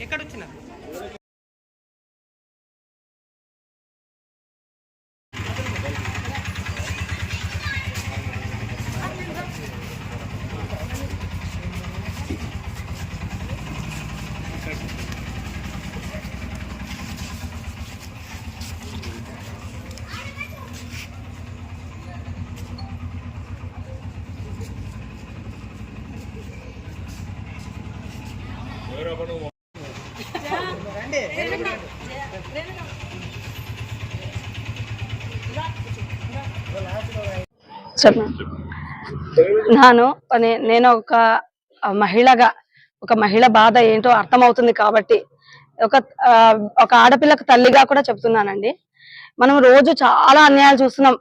ఎక్కడ వచ్చిన నాను నేను ఒక మహిళగా ఒక మహిళ బాధ ఏంటో అర్థమవుతుంది కాబట్టి ఒక ఒక ఆడపిల్లకు తల్లిగా కూడా చెప్తున్నానండి. మనం రోజు చాలా అన్యాయాలు చూస్తున్నాం.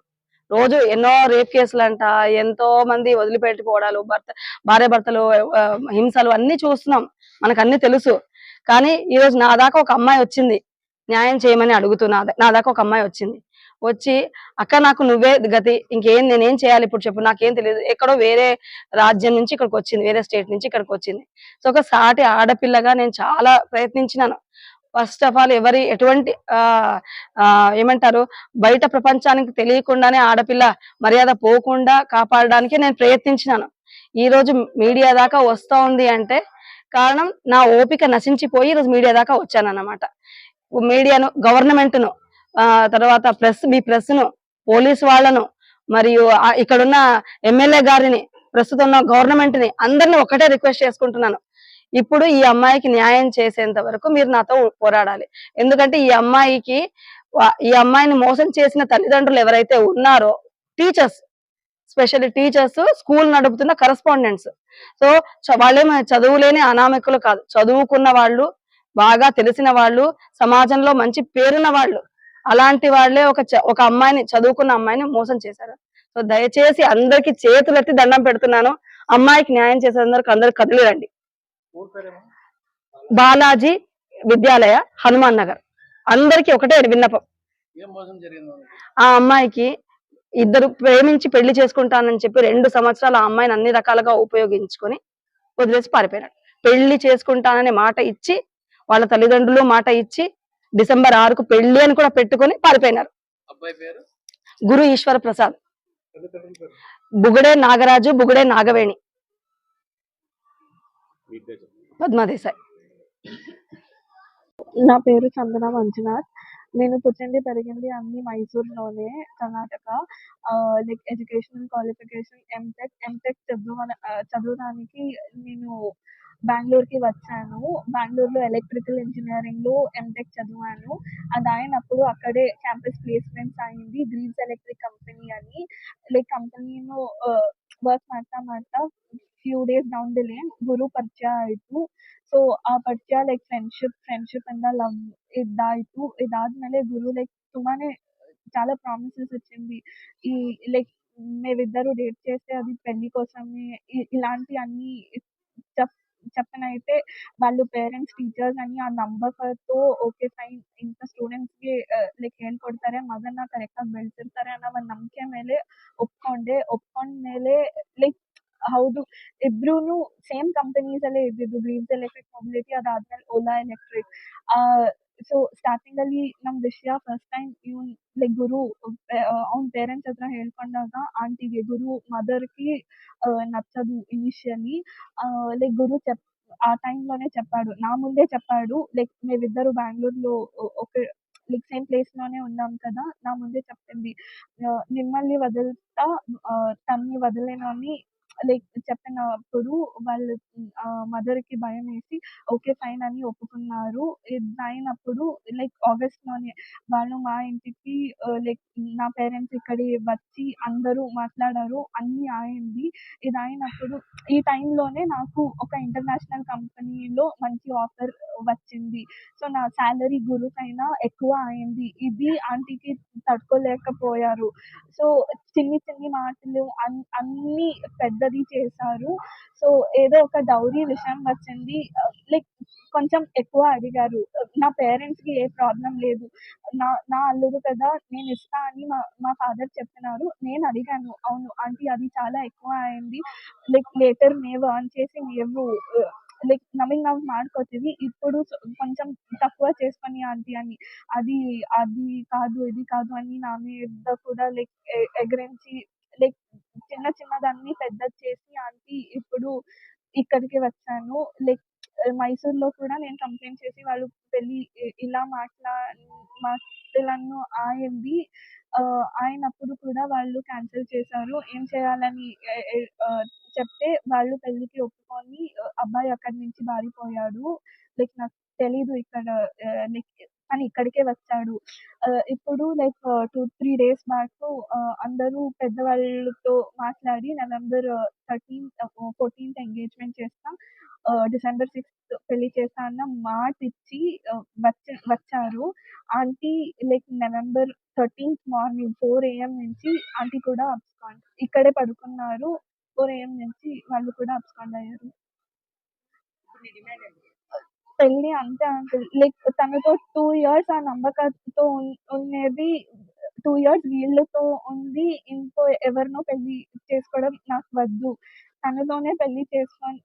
రోజు ఎన్నో రేప్ కేసులు అంట ఎంతో మంది వదిలిపెట్టిపోవడాలు భర్త భార్య భర్తలు హింసలు అన్ని చూస్తున్నాం. మనకు అన్ని తెలుసు. కానీ ఈ రోజు నా దాకా ఒక అమ్మాయి వచ్చింది. న్యాయం చేయమని అడుగుతున్నా. నా దాకా ఒక అమ్మాయి వచ్చింది. వచ్చి అక్క నాకు నువ్వే గతి. ఇంకేం నేనేం చేయాలి ఇప్పుడు చెప్పు. నాకేం తెలియదు. ఎక్కడో వేరే రాజ్యం నుంచి ఇక్కడికి వచ్చింది. వేరే స్టేట్ నుంచి ఇక్కడికి వచ్చింది. సో ఒక సాటి ఆడపిల్లగా నేను చాలా ప్రయత్నించినాను. ఫస్ట్ ఆఫ్ ఆల్ ఎవరి ఎటువంటి ఏమంటారు బయట ప్రపంచానికి తెలియకుండానే ఆడపిల్ల మర్యాద పోకుండా కాపాడడానికి నేను ప్రయత్నించినాను. ఈ రోజు మీడియా దాకా వస్తూ ఉంది అంటే కారణం నా ఓపిక నశించిపోయి ఈరోజు మీడియా దాకా వచ్చాను అన్నమాట మీడియాను గవర్నమెంట్ను ఆ తర్వాత ప్రెస్ మీ ప్రెస్ను పోలీస్ వాళ్ళను మరియు ఇక్కడున్న ఎమ్మెల్యే గారిని ప్రస్తుతం ఉన్న గవర్నమెంట్ని అందరిని ఒకటే రిక్వెస్ట్ చేసుకుంటున్నాను. ఇప్పుడు ఈ అమ్మాయికి న్యాయం చేసేంత వరకు మీరు నాతో పోరాడాలి. ఎందుకంటే ఈ అమ్మాయికి ఈ అమ్మాయిని మోసం చేసిన తల్లిదండ్రులు ఎవరైతే ఉన్నారో టీచర్స్ స్పెషల్లీ టీచర్స్ స్కూల్ నడుపుతున్న కరస్పాండెంట్స్. సో వాళ్ళేమో చదువులేని అనామకులు కాదు. చదువుకున్న వాళ్ళు బాగా తెలిసిన వాళ్ళు సమాజంలో మంచి పేరున్న వాళ్ళు అలాంటి వాళ్ళే ఒక ఒక అమ్మాయిని చదువుకున్న అమ్మాయిని మోసం చేశారు. సో దయచేసి అందరికి చేతులెత్తి దండం పెడుతున్నాను. అమ్మాయికి న్యాయం చేసేందుకు అందరు కదిలి రండి బాలాజీ విద్యాలయ హనుమాన్ నగర్. అందరికి ఒకటే విన్నపం. ఆ అమ్మాయికి ఇద్దరు ప్రేమించి పెళ్ళి చేసుకుంటానని చెప్పి రెండు సంవత్సరాలు ఆ అమ్మాయిని అన్ని రకాలుగా ఉపయోగించుకొని వదిలేసి పారిపోయినాడు పెళ్ళి చేసుకుంటానని మాట ఇచ్చి వాళ్ళ తల్లిదండ్రులు మాట ఇచ్చి డిసెంబర్ ఆరుకు పెళ్ళి అని కూడా పెట్టుకొని పారిపోయినారు. అబ్బాయి పేరు? గురు ఈశ్వర ప్రసాద్. బుగడే నాగరాజు బుగడే నాగవేణి. పద్మాదేశాయ్. నా పేరు చందన మంజునాథ్ నేను పుట్టింది పెరిగింది అన్ని మైసూర్లోనే Karnataka like educational qualification M Tech M Tech చదువు చదవడానికి నేను బెంగళూరుకి వచ్చాను బెంగళూరులో ఎలక్ట్రికల్ ఇంజనీరింగ్ లో ఎంటెక్ చదివాను అది అయినప్పుడు అక్కడే క్యాంపస్ ప్లేస్మెంట్స్ అయింది గ్రీన్స్ ఎలక్ట్రిక్ కంపెనీ అని లైక్ ಕಂಪನಿನು ವರ್ಕ್ ಮಾಡ್ತಾ ಮಾಡ್ತಾ few days down the lane ಗುರು ಪರಿಚಯ ಆಯಿತು ಸೊ ಆ ಪರಿಚಯ ಲೈಕ್ ಫ್ರೆಂಡ್ಶಿಪ್ ಫ್ರೆಂಡ್ಶಿಪ್ ಇಂದ ಲವ್ ಇದಾಯ್ತು ಇದಾದ್ಮೇಲೆ ಗುರು ಲೈಕ್ ತುಂಬಾನೇ చాలా ప్రామిసెస్ ఇచ్చింది ఈ లైక్ మేమిద్దరు డేట్ చేస్తే అది పెళ్లి కోసమే ఇ- ఇలాంటి అన్ని చెప్ చెప్పనైతే వాళ్ళు పేరెంట్స్ టీచర్స్ అని ఆ ನಂಬರ್ తో ಓಕೆ ಫೈನ್ ಇಂಥ ಸ್ಟೂಡೆಂಟ್ಸ್ ಗೆ ಲೈಕ್ ಹೇಳ್ಕೊಡ್ತಾರೆ ಮಗನ ಕರೆಕ್ಟ್ ಆಗಿ ಬೆಳೆಸಿರ್ತಾರೆ ಅನ್ನೋ ಒಂದು ನಂಬಿಕೆ ಮೇಲೆ ಒಪ್ಕೊಂಡೆ ಒಪ್ಕೊಂಡ್ಮೇಲೆ ಲೈಕ್ ಹೌದು ಇಬ್ರೂನು ಸೇಮ್ ಕಂಪನೀಸ್ ಅಲ್ಲೇ ಇದ್ದಿದ್ದು ಗ್ರೀನ್ಸ್ ಎಲೆಕ್ಟ್ರಿಕ್ ಮೊಬಿಲಿಟಿ ಅದಾದ್ಮೇಲೆ ಓಲಾ ಎಲೆಕ್ಟ್ರಿಕ್ ಸೊ ಸ್ಟಾರ್ಟಿಂಗ್ ಅಲ್ಲಿ ನಮ್ ವಿಷಯ ಫಸ್ಟ್ ಟೈಮ್ ಇವ್ನ್ ಲೈಕ್ ಗುರು ಅವ್ನ ಪೇರೆಂಟ್ಸ್ ಹತ್ರ ಹೇಳ್ಕೊಂಡಾಗ ಆಂಟಿಗೆ ಗುರು మదర్కి నచ్చదు ఇనిషియల్లీ లైక్ గురు చెప్ ఆ టైంలోనే చెప్పాడు నా ముందే చెప్పాడు లైక్ మేమిద్దరు బెంగళూరులో ఒక లైక్ సేమ్ ప్లేస్ లోనే ఉన్నాం కదా నా ముందే చెప్పింది ఆ, మిమ్మల్ని వదులుతా ఆ, తన్ని వదిలేను అని లైక్ చెప్పినప్పుడు వాళ్ళు మదర్కి భయం వేసి ఓకే ఫైన్ అని ఒప్పుకున్నారు. ఇది అయినప్పుడు లైక్ ఆగస్ట్లోనే వాళ్ళు మా ఇంటికి లైక్ నా పేరెంట్స్ ఇక్కడి వచ్చి అందరూ మాట్లాడారు. అన్ని అయింది ఇది అయినప్పుడు ఈ టైంలోనే నాకు ఒక ఇంటర్నేషనల్ కంపెనీలో మంచి ఆఫర్ వచ్చింది. సో నా శాలరీ గురుకైనా ఎక్కువ అయింది ఇది ఆంటీకి తట్టుకోలేకపోయారు. సో చిన్ని చిన్ని మాటలు అన్- పెద్ద పెద్దది చేశారు. సో ఏదో ఒక డౌరీ విషయం వచ్చింది. లైక్ కొంచెం ఎక్కువ అడిగారు. నా పేరెంట్స్కి ఏ ప్రాబ్లం లేదు. నా నా అల్లుడు కదా నేను ఇస్తా అని మా మా ఫాదర్ చెప్పినారు. నేను అడిగాను అవును ఆంటీ అది చాలా ఎక్కువ అయింది. లైక్ లేటర్ మేము ఆన్ చేసి మేము లైక్ నమ్మింగ్ నవ్వు మాడుకోతుంది ఇప్పుడు కొంచెం తక్కువ చేసుకొని ఆంటీ అని. అది అది కాదు ఇది కాదు అని నా మీద కూడా లైక్ ఎగరించి లైక్ చిన్న చిన్నదాన్ని పెద్ద చేసి ఆంటీ ఇప్పుడు ఇక్కడికి వచ్చాను. లైక్ మైసూర్లో కూడా నేను కంప్లైంట్ చేసి వాళ్ళు పెళ్ళి ఇలా మాట్లా మాటలను ఆయింది. ఆ, అయినప్పుడు కూడా వాళ్ళు క్యాన్సిల్ చేశారు. ఏం చేయాలని చెప్తే వాళ్ళు పెళ్ళికి ఒప్పుకొని అబ్బాయి అక్కడి నుంచి పారిపోయాడు లైక్ నాకు తెలీదు ఇక్కడ లైక్ అని ఇక్కడికే వచ్చాడు. ఇప్పుడు like two three days back అందరూ పెద్దవాళ్ళతో మాట్లాడి నవంబర్ థర్టీన్త్ ఫోర్టీన్త్ ఎంగేజ్మెంట్ చేస్తాం. డిసెంబర్ సిక్స్త్ పెళ్ళి చేస్తా అన్న మాట ఇచ్చి వచ్చారు. Aunty like November thirteenth morning four AM నుంచి ఆంటీ కూడా అబ్స్కాండ్ ఇక్కడే పడుకున్నారు. ఫోర్ ఏఎం నుంచి వాళ్ళు కూడా అబ్స్కాండ్ అయ్యారు. పెళ్ళి అంతే అంకుల్ లైక్ తనతో టూ ఇయర్స్ ఆ నమ్మకంతో ఉండేది టూ ఇయర్స్ వీళ్ళతో ఉంది ఇంకో ఎవరినో పెళ్ళి చేసుకోవడం నాకు వద్దు. తనతోనే పెళ్ళి చేసుకొని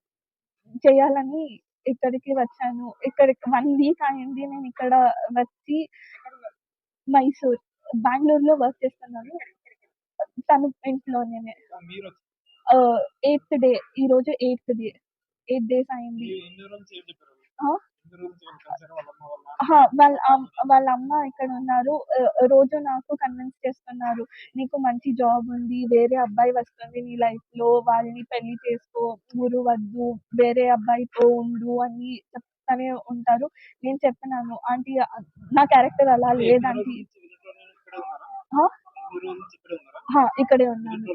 చేయాలని ఇక్కడికి వచ్చాను. ఇక్కడ వన్ వీక్ అయింది నేను ఇక్కడ వచ్చి మైసూర్ బెంగళూరులో వర్క్ చేస్తున్నాను. తను ఇంట్లోనే. ఎయిత్ డే ఈ రోజు ఎయిత్ డే ఎయిట్ డేస్ అయింది. వాళ్ళ అమ్మ వాళ్ళ అమ్మ ఇక్కడ ఉన్నారు. రోజు నాకు కన్విన్స్ చేస్తున్నారు. నీకు మంచి జాబ్ ఉంది వేరే అబ్బాయి వస్తుంది నీ లైఫ్లో వాళ్ళని పెళ్ళి చేసుకో ఊరు వద్దు వేరే అబ్బాయితో ఉండు అని చెప్తానే ఉంటారు. నేను చెప్పినాను ఆంటీ నా క్యారెక్టర్ అలా లేదంటీ విలేజ్లోనే ఇక్కడే ఉన్నాను.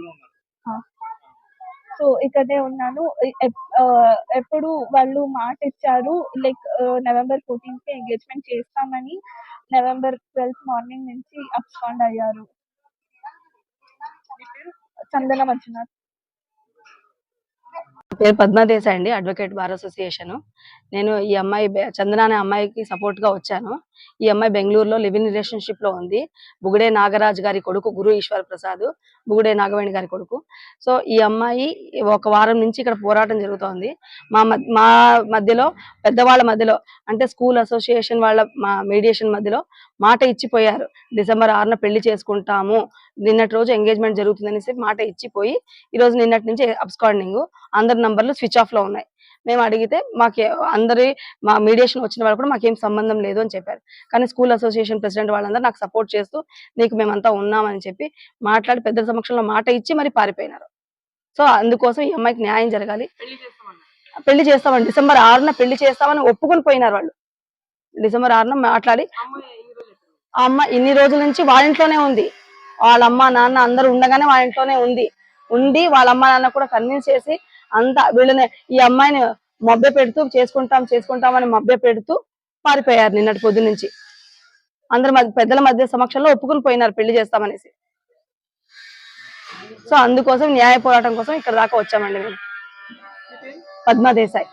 సో ఇక్కడే ఉన్నాను. ఎప్పుడు వాళ్ళు మాట ఇచ్చారు లైక్ నవంబర్ ఫోర్టీన్త్కి ఎంగేజ్మెంట్ చేస్తామని నవంబర్ ట్వెల్త్ మార్నింగ్ నుంచి అప్స్కాండ్ అయ్యారు. చందన మంజునాథ్. పేరు పద్మదేశాయ్ అండి అడ్వకేట్ బార్ అసోసియేషన్. నేను ఈ అమ్మాయి చందన అనే అమ్మాయికి సపోర్ట్గా వచ్చాను. ఈ అమ్మాయి బెంగళూరులో లివింగ్ రిలేషన్షిప్లో ఉంది. బుగుడే నాగరాజ్ గారి కొడుకు గురు ఈశ్వర్ ప్రసాద్ బుగుడే నాగవేణి గారి కొడుకు. సో ఈ అమ్మాయి ఒక వారం నుంచి ఇక్కడ పోరాటం జరుగుతోంది. మా మా మధ్యలో పెద్దవాళ్ళ మధ్యలో అంటే స్కూల్ అసోసియేషన్ వాళ్ళ మా మీడియేషన్ మధ్యలో మాట ఇచ్చిపోయారు. డిసెంబర్ ఆరున పెళ్ళి చేసుకుంటాము. నిన్నటి రోజు ఎంగేజ్మెంట్ జరుగుతుందనేసి మాట ఇచ్చిపోయి ఈ రోజు నిన్నటి నుంచి అబ్స్కాండింగ్. అందరి నంబర్లు స్విచ్ ఆఫ్లో ఉన్నాయి. మేము అడిగితే మాకే అందరి మా మీడియేషన్ వచ్చిన వాళ్ళు కూడా మాకేం సంబంధం లేదు అని చెప్పారు. కానీ స్కూల్ అసోసియేషన్ ప్రెసిడెంట్ వాళ్ళందరూ నాకు సపోర్ట్ చేస్తూ నీకు మేమంతా ఉన్నామని చెప్పి మాట్లాడి పెద్దల సమక్షంలో మాట ఇచ్చి మరి పారిపోయినారు. సో అందుకోసం ఈ అమ్మాయికి న్యాయం జరగాలి. పెళ్ళి చేస్తామని డిసెంబర్ ఆరున పెళ్ళి చేస్తామని ఒప్పుకొని పోయినారు వాళ్ళు. డిసెంబర్ ఆరున మాట్లాడి? ఆ అమ్మ ఇన్ని రోజుల నుంచి వాళ్ళ ఇంట్లోనే ఉంది. వాళ్ళ అమ్మ నాన్న అందరూ ఉండగానే వాళ్ళ ఇంట్లోనే ఉంది. ఉండి వాళ్ళ అమ్మ నాన్న కూడా కన్విన్స్ చేసి అంతా వీళ్ళని ఈ అమ్మాయిని మభ్య పెడుతూ చేసుకుంటాం చేసుకుంటాం అని మభ్య పెడుతూ పారిపోయారు నిన్నటి పొద్దు నుంచి. అందరి పెద్దల మధ్య సమక్షంలో ఒప్పుకుని పోయినారు పెళ్ళి చేస్తామనేసి. సో అందుకోసం న్యాయ పోరాటం కోసం ఇక్కడ దాకా వచ్చామండి మేము. పద్మా దేశాయ్